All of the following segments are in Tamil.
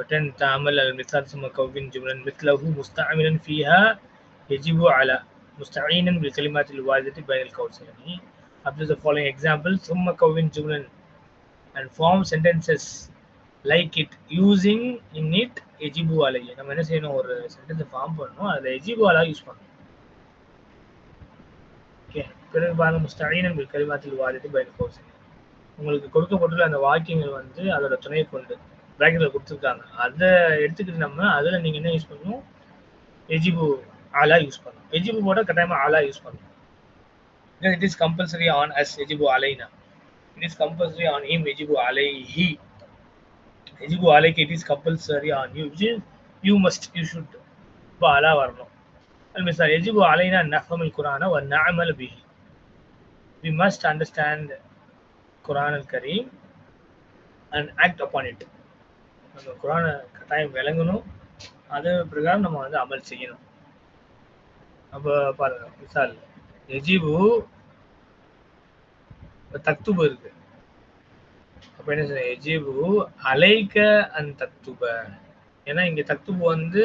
وتن تعمل على المثال ثم كون جملا مثله مستعملا فيها يجب على مستعينا بالكلمات الواردة بين القوسين يعني after the following example ثم كون جملا and form sentences like it using in it يجب عليه நம்ம என்ன செய்யணும் ஒரு சென்டென்ஸ் ஃபார்ம் பண்ணணும் அதுல எஜிபு அலா யூஸ் பண்ணணும் ஓகே பிறகு பாருங்க முஸ்தஈனன் பில் கலிமாத்தில் வாரிட்டு பைன் கௌசன் உங்களுக்கு கொடுக்கப்பட்டுள்ள அந்த வாக்கியங்கள் வந்து அதோட துணையை கொண்டு பேக்கெட்டில் கொடுத்துருக்காங்க. அதை எடுத்துக்கிட்டு நம்ம அதில் நீங்க என்ன யூஸ் பண்ணணும்? எஜிபு ஆலா யூஸ் பண்ணணும். எஜிபு போட்டால் கட்டாயமாக ஆலா யூஸ் பண்ணணும். It is compulsory on us எஜிபு Alaina it is compulsory on him எஜிபு அலை ஹி எஜிபு அலைக்கு it is compulsory on you you must you should இப்போ அலா வரணும். எஜிபு அலைனா நஃபமில் ஒரு நாமல் பிஹி வி மஸ்ட் அண்டர்ஸ்டாண்ட் குரான் அல் கரீம் அண்ட் ஆக்ட் அப்பான் இட் நம்ம குரானை கட்டாயம் விளங்கணும். அது பிரகாரம் நம்ம வந்து அமல் செய்யணும். அப்போ பாருங்க மிசால். எஜிபு தத்துப இருக்கு. அப்ப என்ன சொல்ற எஜிபு அலைக்க அன் தத்துப ஏன்னா இங்க தத்துபு வந்து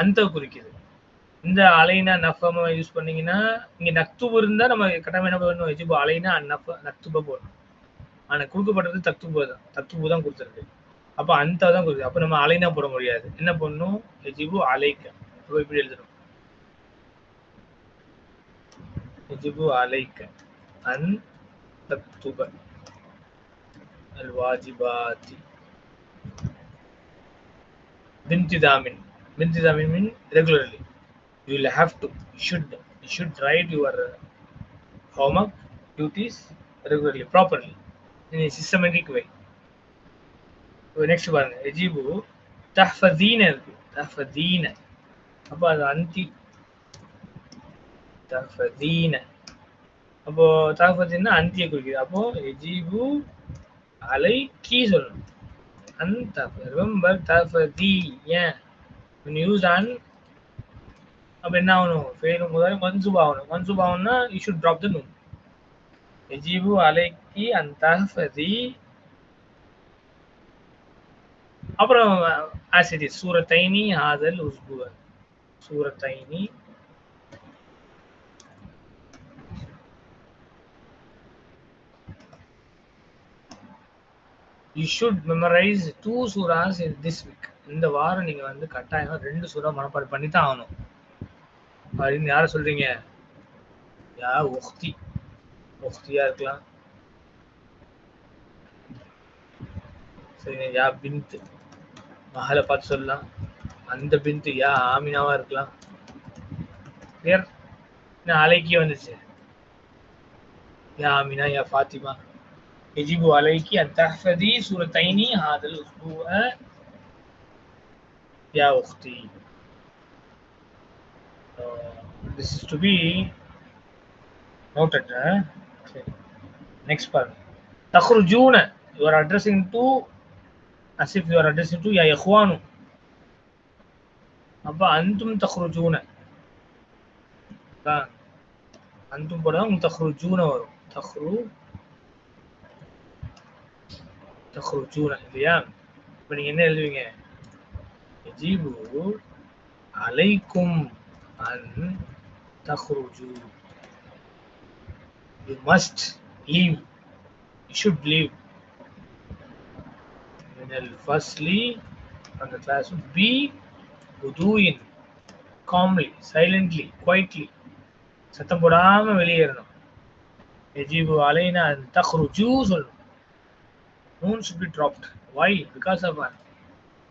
அந்த குறிக்குது. இந்த அலைனா நஃபம் யூஸ் பண்ணீங்கன்னா இங்க நக்துபு இருந்தா நம்ம கட்டாயம் என்ன பண்ணணும் எஜிபு அலைனா அன் நஃப நக்துப போடணும். ஆனா கொடுக்கப்பட்டது தத்துபு தான். தத்துபு தான் கொடுத்துருக்கு. அப்ப அந்த தான் குறிக்குது அப்ப நம்ம அலைனா போட முடியாது என்ன பண்ணும் எஜிபு அலைக்க அப்போ இப்படி எழுதணும் எஜிபு அலைக்க அன் தத்துப அல்வாஜிபாதி bintidamin bintidamin mean regularly you will have to you should you should write your homework duties regularly properly in a systematic way next பாருங்க. எஜிபு தஹ்ஃபதீன இருக்கு. தஹ்ஃபதீன. அப்போ அது அந்தி தஹ்ஃபதீன. அப்போ தஹ்ஃபதீனா அந்தியை குறிக்குது. அப்போ எஜிபு அலை கீ சொல்லணும். அந்த ரிமெம்பர் தஃபதி ஏன் யூஸ் ஆன் அப்போ என்ன ஆகணும்? ஃபெயிலும் முதல்ல மன்சூப் ஆகணும். மன்சூப் ஆகணும்னா you should drop the noon எஜிபு அலைக்கி அந்த தஃபதி அப்புறம் ஆசிரி சூரத்தைனி ஹாதல் உஸ்புவ. சூரத்தைனி. You should memorise two surahs in this week இந்த வாரம் நீங்க வந்து கட்டாயமாக ரெண்டு சூறா மனப்பாடு பண்ணி தான் ஆகணும். அப்படின்னு யார சொல்றீங்க? யா ஒக்தி ஒக்தியா இருக்கலாம். சரிங்க யா பின்த்து மகளை பார்த்து சொல்லலாம் அந்த பின்த் யா ஆமினாவா இருக்கலாம் கிளியர் என்ன அலைக்கி வந்துச்சு யா Amina yeah Fatima يجب عليك أن تحفظي سورتين هذا الأسبوع يا أختي uh, this is to be noted huh? okay. next part تخرجون you are addressing to as if you are addressing to ya ikhwanu அப்போ antum takhrujuna ta antum உங்களுக்கு தஹ்ருஜூன வரும் தஹ்ரு தஹ்ருஜூன இல்லையா இப்போ நீங்கள் என்ன எழுதுவீங்க ஜீபு alaikum an takhruju you must leave you should leave firstly on the classroom be wudu'in calmly silently quietly சத்தம் போடாம வெளியேறணும். எஜிபு அலைனா தஹ்ருஜு சொல்லணும் noon should be dropped why because of an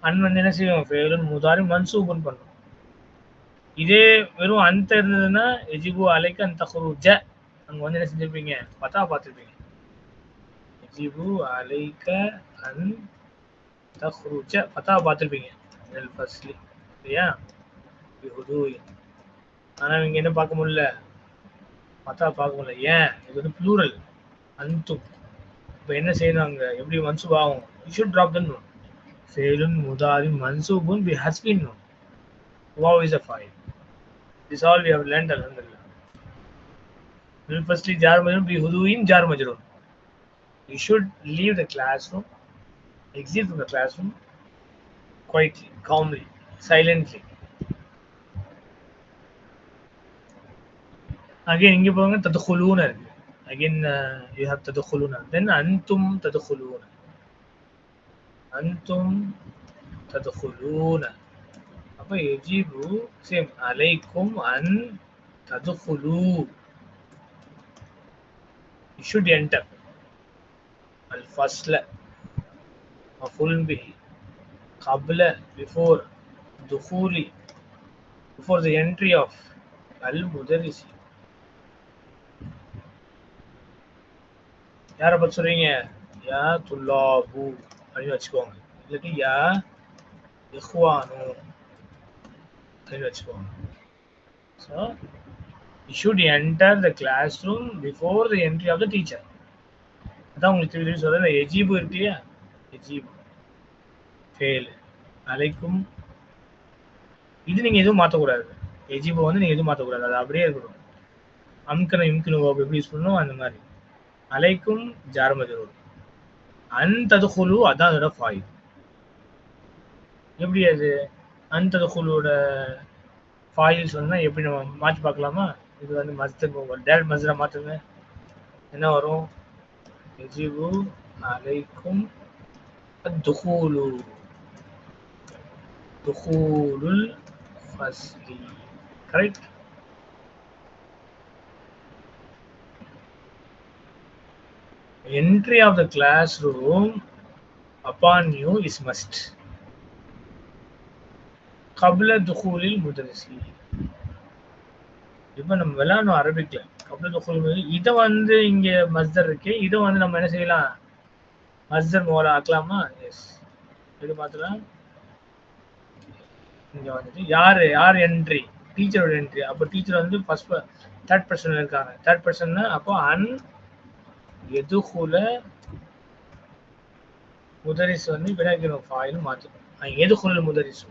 an வந்து என்ன செய்வோம் ஃபெயிலுன் முதாரி மன்சூபன் பண்ணும். இதே வெறும் அந்த இருந்ததுன்னா எஜிபு அலைக்கு அந்த தஹ்ருஜ. அங்கே வந்து என்ன செஞ்சிருப்பீங்க? பார்த்தா பார்த்துருப்பீங்க. எஜிபு அலைக்க அன் தஃப்ருஜ பத்தா பார்த்துருப்பீங்க. ஃபர்ஸ்ட்லி இல்லையா? ஹுதூய் ஆனா இங்க என்ன பார்க்க முடியல? பத்தா பார்க்க முடியல. ஏன்? இது வந்து ப்ளூரல் அந்தும். இப்போ என்ன செய்யணும் அங்க எப்படி மன்சூப் ஆகும்? யூ ஷுட் ட்ராப் தன் நூன் முதாரி மன்சூபுன் பி ஹஸ்பின் நூன் வாவ் is a file this all we have learnt அல்ஹம்துலில்லாஹ் will firstly jar majrur bi huduin jar you you should leave the classroom. exit from the classroom quietly, calmly, silently. Again, இங்கே பாருங்க ததுகுலூன இருக்கு. Again uh, you have ததுகுலூன then antum ததுகுலூன Antum ததுகுலூன Apa எஜிபு Same. Alaykum an ததுகுலூ. You should enter. Al-fasla. مفعول به قبل before دخول before the entry of المدرس யாரை பத்தி சொல்றீங்க யா துல்லாபு அப்படின்னு வச்சுக்கோங்க இல்லாட்டி யா இஹ்வானு அப்படின்னு வச்சுக்கோங்க so you should enter the classroom before the entry of the teacher அதான் உங்களுக்கு திருப்பி திருப்பி சொல்றேன் எஜீபு இருக்கு இல்லையா எஜீபு ஃபெயில் அலைக்கும். இது நீங்க எதுவும் மாற்றக்கூடாது எஜிபோ வந்து நீங்க எதுவும் மாற்றக்கூடாது அது அப்படியே இருக்கணும். அம்கனோ இம்கனோ எப்படி யூஸ் பண்ணணும் அந்த மாதிரி. அலைக்கும் ஜார்மஜரூர். அன்ததுகுலு அதான் அதோட ஃபாயில் எப்படி அது? அன்ததுகுலோட ஃபாயில் சொன்னால் எப்படி நம்ம மாற்றி பார்க்கலாமா? இது வந்து மஸ்தர் டேரக்ட் மஸ்தரை மாற்றுங்க என்ன வரும்? எஜிபு அலைக்கும் துகூலு துகூலுல் ஃபஸ்லி. Correct entry of the classroom upon you is must. கபில துகூலில் முதலிசி இப்போ நம்ம விளாடணும் அரபிக்கில் கபில துகூல் இதை வந்து இங்க மஸ்தர் இருக்கு இதை வந்து நம்ம என்ன செய்யலாம்? மஸ்தர் மோலா ஆக்கலாமா? எஸ் இது பார்த்துலாம் இங்க வந்துட்டு யார் யார் என்ட்ரி டீச்சரோட என்ட்ரி அப்போ டீச்சர் வந்து ஃபர்ஸ்ட் தேர்ட் பர்சன் இருக்காங்க. தேர்ட் பர்சன்னா அப்போ அன் எதுகுல முதரிஸ் வந்து வினாக்கிறோம் ஃபாயில் மாற்றணும் எதுகுல முதரிஸ்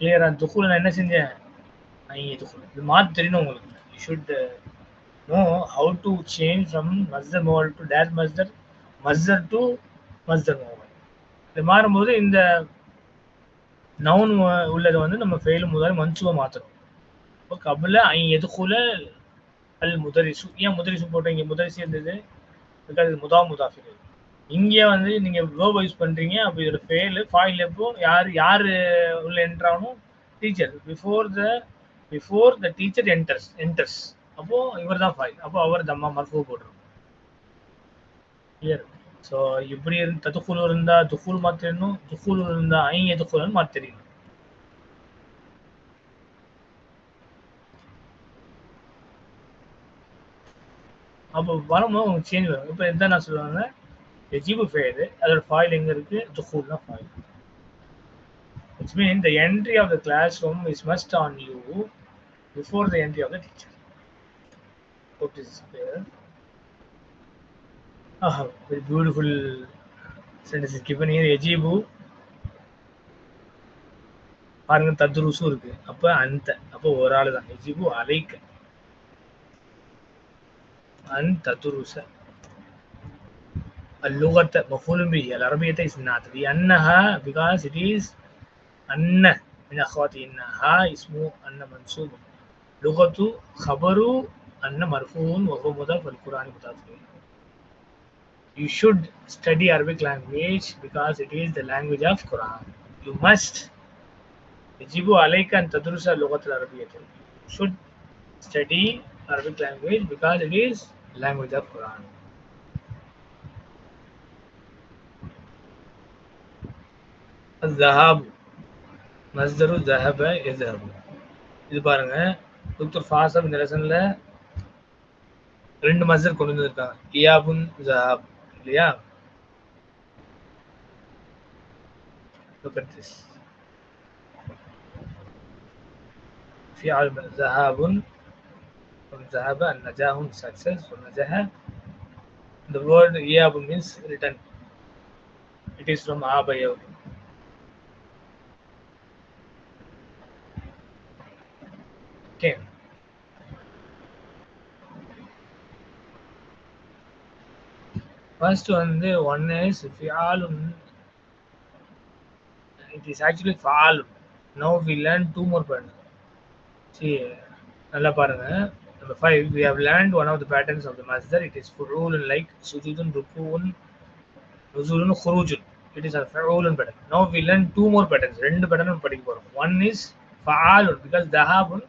கிளியரா துகுல நான் என்ன செஞ்சேன்? எதுகுல. இது மாற்ற தெரியணும் உங்களுக்கு? You should know how to change from மஸ்தர் மோல் டு டேட் மஸ்தர் மஸ்தர் டு மஸ்தர் மோவல் இது மாறும்போது இந்த நவுன் உள்ளதை வந்து நம்ம ஃபெயில் முதல் மன்சுவை மாற்றணும் இப்போ கபில ஐ எதுக்குல அல் முதரிசு. ஏன் முதரிசு போட்டீங்க முதரிசு இருந்தது. பிகாஸ் முதா முதாஃபிர் இங்கே வந்து நீங்கள் வேர்ப் யூஸ் பண்ணுறீங்க அப்போ இதோட ஃபெயில் ஃபாயில் எப்போ? யார் யார் உள்ள என்ட்ரானும் teacher before the before the teacher enters enters அப்போது இவர் தான் ஃபாயில் அப்போ அவர் தம்மா மர்ஃபூ போட்டுரும் கிளியர் ஸோ இப்படி இருந்து ததுக்குழு இருந்தா துக்குல் மாத்திரணும் துக்குழு இருந்தா ஐ எதுக்குலன்னு மாத்திரணும். அப்போ வரும்போது உங்களுக்கு சேஞ்ச் வரும். இப்போ எந்த நான் சொல்லுவாங்க. எஜிபு ஃபெயரு அதோட ஃபாயில் எங்க இருக்கு? துக்குல்னா ஃபாயில் which means the entry of the classroom is must on you before the entry of the teacher. Hope this is clear. Ah, very beautiful sentence is given here. எஜிபு பாருங்க தத்ருசும் இருக்கு அப்ப அந்த அப்போ ஒரு ஆளு தான் எஜிபு அலைக்க அன் தத்ருச اللغة مفعول به العربية is not لأنها because it is أن من أخواتي إنها اسمه أن منصوب لغة خبر أن مرفوع وهو مضاف والقرآن مضاف إليه you should study Arabic language because it is the language of Quran. You must. يجب عليك أن تدرس اللغة العربية. You should study Arabic language because it is language of Quran. الذهاب மஸ்தரு ஜஹப எஸ்ஹபு இது பாருங்க டாக்டர் ஃபாசம் இந்த லெசன்ல ரெண்டு மஸ்தர் கொண்டு வந்திருக்காங்க இயாபுன் ஜஹாப் இல்லையா look at this فعل ذهاب from ذهب النجاح success from نجاح the word إياب means return it is from آب يوم okay first வந்து ஒன் இஸ் ஃபியாலுன் it is actually faal now we learn two more patterns see நல்லா பாருங்க number 5 we have learned one of the patterns of the masdar it is fu'ul like sujudun rukun nuzulun khurujun it is a fu'ul pattern now we learn two more patterns ரெண்டு pattern நம்ம படிக்க போறோம் one is fa'al because dhahabun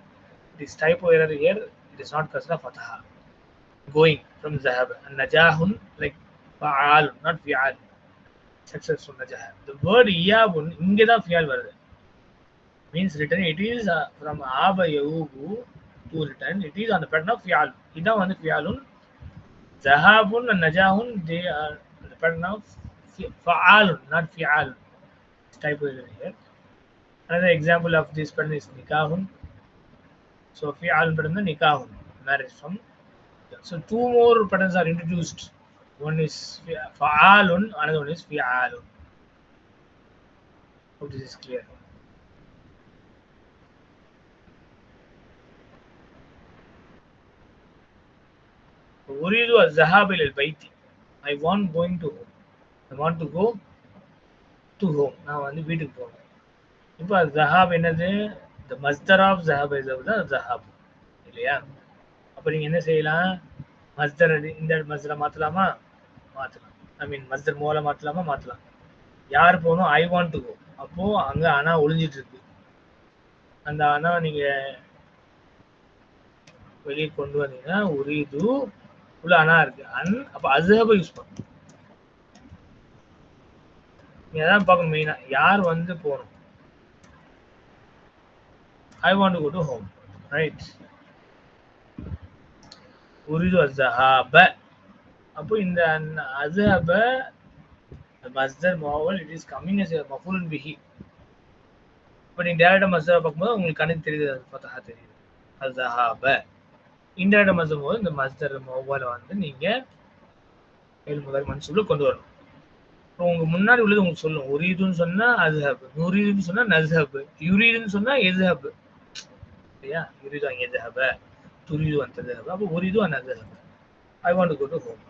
it is typo error here it is not kasra fataha going from zahab and najahun like fa'al not fi'al successful najah the word iyabun இங்க தான் fi'al வருது means written it is uh, from aba yahubu to return it is on the pattern of fi'al இதான் வந்து fi'alun zahabun and najahun they are the pattern of fi- fa'alun not fi'al type error here another example of this pattern is nikahun so fi'al pattern is nikahun marriage from so two more patterns are introduced One is fa'alun, another one is fi'alun. Hope this is clear. Uridu al-zahab al-bayti. I want going to home. I want to go to home. நான் வந்து வீட்டுக்கு போகிறேன் இப்போ ஜஹாப் என்னது த மஸ்தர் ஆஃப் ஜஹாப் தான் ஜஹாப் இல்லையா அப்போ நீங்கள் என்ன செய்யலாம் மஸ்தர் இந்த மஸ்தரை மாற்றலாமா மாத்தலாம். ஐ மீன் மஸ்தர் மூலம் மாத்தலாமா? மாத்தலாம். யார் போகணும் ஐ வாண்ட் டு கோ அப்போ அங்க அணா ஒளிஞ்சிட்டு இருக்கு அந்த அணா நீங்க வெளியே கொண்டு வந்தீங்கன்னா ஒரு இது உள்ள அணா இருக்கு. அன் அப்ப அசஹப யூஸ் பண்ணும் நீங்க அதான் பார்க்கணும் மெயினா யார் வந்து போகணும் I want go to home right உரிது அசஹாப அப்போ இந்த அசஹப மஸ்தர் மாவல் இட் இஸ் கம்மிங் அஸ் மஃபூலன் பிஹி. இப்போ நீங்கள் டேரக்டாக மஸ்தர் பார்க்கும்போது உங்களுக்கு கணக்கு தெரியுது ஃபத்தஹா தெரியுது. அசஹாப இன்டேரக்டாக மஸ்தர் போது இந்த மஸ்தர் மாவலை வந்து நீங்க ஏழு முதல் மனசுக்குள்ள கொண்டு வரணும். இப்போ உங்க முன்னாடி உள்ளது உங்களுக்கு சொல்லும். ஒரு இதுன்னு சொன்னா அஸ்ஹப் நுரீதுன்னு சொன்னா நஸ்ஹப் யுரீதுன்னு சொன்னா எஸ்ஹப். சரியா யுரீது அங்கே துரிது வந்தது அந்த அப்போ ஒரு இது அந்த I want to go to home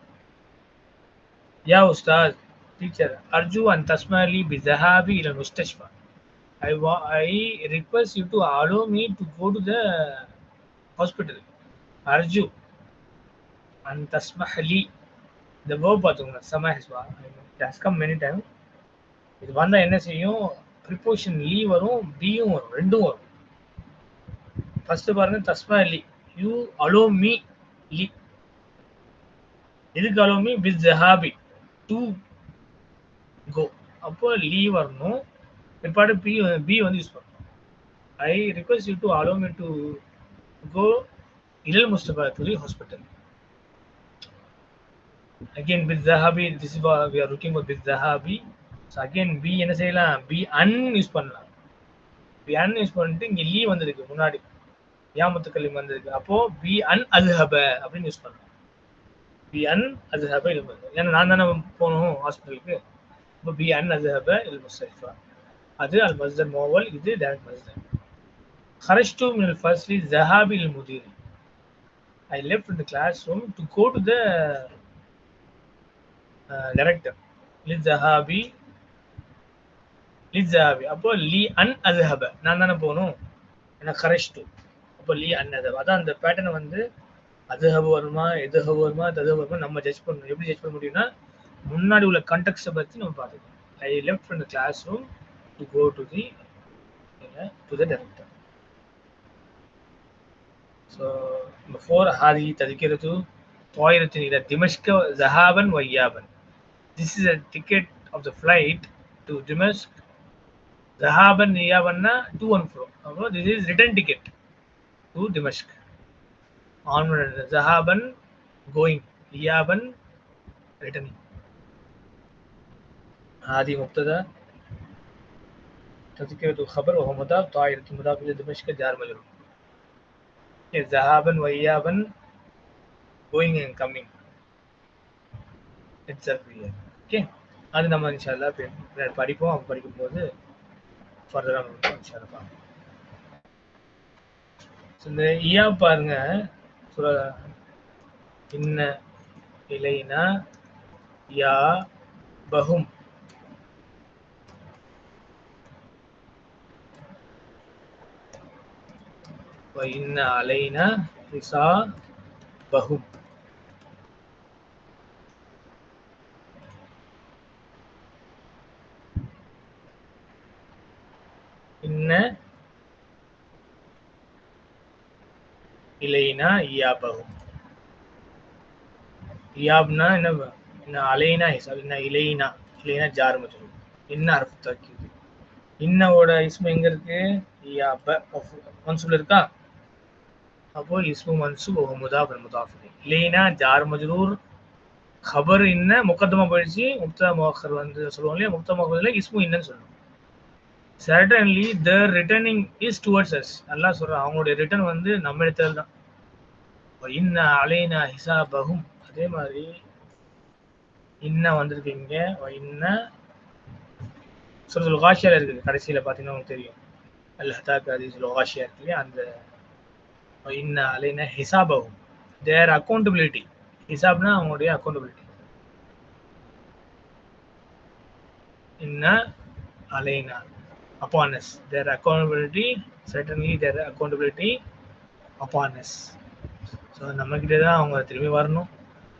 يا أستاذ teacher أرجو أن تسمح لي بذهابي إلى المستشفى I, wa- I request you to allow me to go to the hospital أرجو أن تسمح لي the verb பார்த்துக்கோங்க சமஹ் it has come many times இது வந்தா என்ன செய்யும் ப்ரிப்போஷன் லீ வரும் பியும் வரும் ரெண்டும் வரும் ஃபர்ஸ்ட் பாருங்க தஸ்மா லீ யூ அலோ மீ லி எதுக்கு அலோ மீ வித் ஜஹாபி டு கோ அப்போ லீ வரணும். பிற்பாடு பி பி வந்து யூஸ் பண்ணணும். I request you to allow me to go இலல் முஸ்தபா துரி hospital again with ஜஹாபி this we are looking with ஜஹாபி so again பி என்ன செய்யலாம்? பி அன் யூஸ் பண்ணலாம். பி அன் யூஸ் பண்ணிட்டு இங்கே லீ வந்திருக்கு முன்னாடி. யாமத்து கல்லிம் வந்திருக்கு. அப்போ பி அன் அல்ஹப அப்படின்னு யூஸ் பண்ணலாம். பி அன் அஸ்ஹப இல் ஏன்னா நான் தானே போகணும் ஹாஸ்பிட்டலுக்கு இப்போ பி அன் அஸ்ஹப இல் முஸ்தலிஃபா அது அல் மஸ்தர் மோவல் இது டேரக்ட் மஸ்தர் ஹரஷ் மில் ஃபர்ஸ்ட்லி ஜஹாபி இல் முதீர் ஐ லெஃப்ட் இந்த class room to go to the director லி ஜஹாபி லி ஜஹாபி அப்போ லி அன் அஸ்ஹப நான் தானே போகணும். ஏன்னா ஹரஷ் டூ அப்போ லி அன் அஸ்ஹப் அதான் அந்த பேட்டர்னை வந்து அதுஹபு வருமா எதுஹபு வருமா தது வருமா நம்ம ஜட்ஜ் பண்ணணும் எப்படி ஜட்ஜ் பண்ண முடியும்னா முன்னாடி உள்ள கண்டெக்ட்டை பற்றி நம்ம பார்த்துக்கணும் I left from the classroom to go to the to the director so number four ஹாதி ததிக்கிறது طائرة إلى دمشق ذهابا وإيابا. This is a ticket of the flight to Dimashq. ذهابا إيابا to and fro. So this is return ticket. to Dimashq. Onward, Zahaban going, Iyaban returning. هذه مبتدا تذكرة خبر وهو مضاف طائرة مضاف إلى دمشق جار مجرور ذهابا وإيابا going and coming itself here okay அது நம்ம இன்ஷால்லா படிப்போம் அப்போ படிக்கும்போது ஃபர்தராக இன்ஷால்லா பார்ப்போம் இந்த ஐயா பாருங்க இன்ன இலைனா யா பஹும். இன்ன அலைனா இசா பகும் இலைனா இயாபாகும் இயாப்னா என்ன என்ன அலைனா சாரி என்ன இலைனா இலைனா ஜார் மஜ்ரூர் என்ன அரஃப் தாக்கிது இன்னோட இஸ்மு எங்க இருக்கு இயாப மன்சூப்ல இருக்கா அப்போ இஸ்மு மன்சூப் ஓ முதாஃப் முதாஃப் இலைனா ஜார் மஜ்ரூர் खबर இன்ன முக்கத்தமா போயிடுச்சு முக்தா மோஹர் வந்து சொல்லுவோம் இல்லையா முக்தா மோஹர்ல இஸ்மு இன்னன்னு சொல்லணும் certainly the returning is towards us நல்லா சொல்கிறேன் அவங்களுடைய ரிட்டர்ன் வந்து நம்ம இடத்துல தான் இன்ன அலைனா ஹிசாபகும் அதே மாதிரி இன்ன வந்திருக்கீங்க இன்ன சுரத்துல் காஷியால இருக்குது கடைசியில பார்த்தீங்கன்னா உங்களுக்கு தெரியும். அல் ஹதாக் ஹதீஸுல் காஷியா இருக்கு இல்லையா? அந்த இன்ன அலைனா ஹிசாபகும் தேர் அக்கௌண்டபிலிட்டி ஹிசாப்னா அவங்களுடைய அக்கௌண்டபிலிட்டி இன்ன அலைனா. upon us. Their accountability, certainly their accountability upon us. So நம்மக்கிட்ட தான் அவங்க திரும்பி வரணும்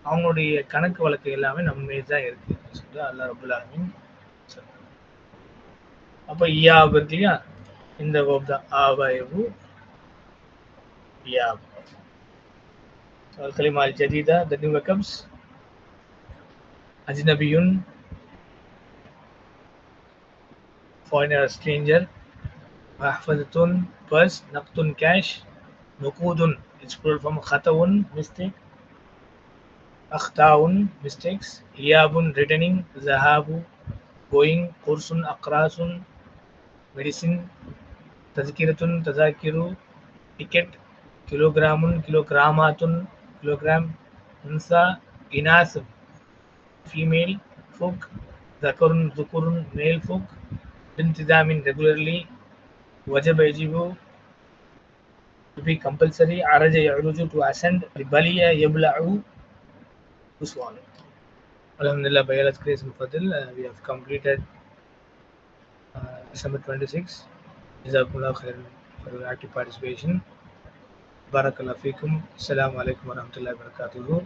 அவங்களுடைய கணக்கு வழக்கு எல்லாமே நம்ம மீது தான் இருக்கு சொல்லிட்டு அல்லா ரபுல் ஆலமின் சொல்றாங்க அப்போ இயாப் இருக்கு இல்லையா இந்த வேர்ப் தான் ஆவாயவு இயாப் الكلمة الجديدة the new becomes أجنبي foreigner stranger محفظة purse نقد cash نقود it's plural from خطأ mistake أخطاء mistakes إياب returning ذهاب going قرص أقراص medicine تذكرة تذاكر ticket كيلوغرام كيلوغرامات كيلوغرام أنثى إناث female folk ذكر ذكر male folk بانتظام regularly وجب يجب to be compulsory. Araja ya'ruju to ascend. Baliya yabla'u to swallow. Alhamdulillah, by Allah's grace and fadil, uh, we have completed uh, December 26. Jazakumullah khairan for your active participation. Barakallah fikum. Assalamu alaikum wa rahmatullahi wa barakatuhu.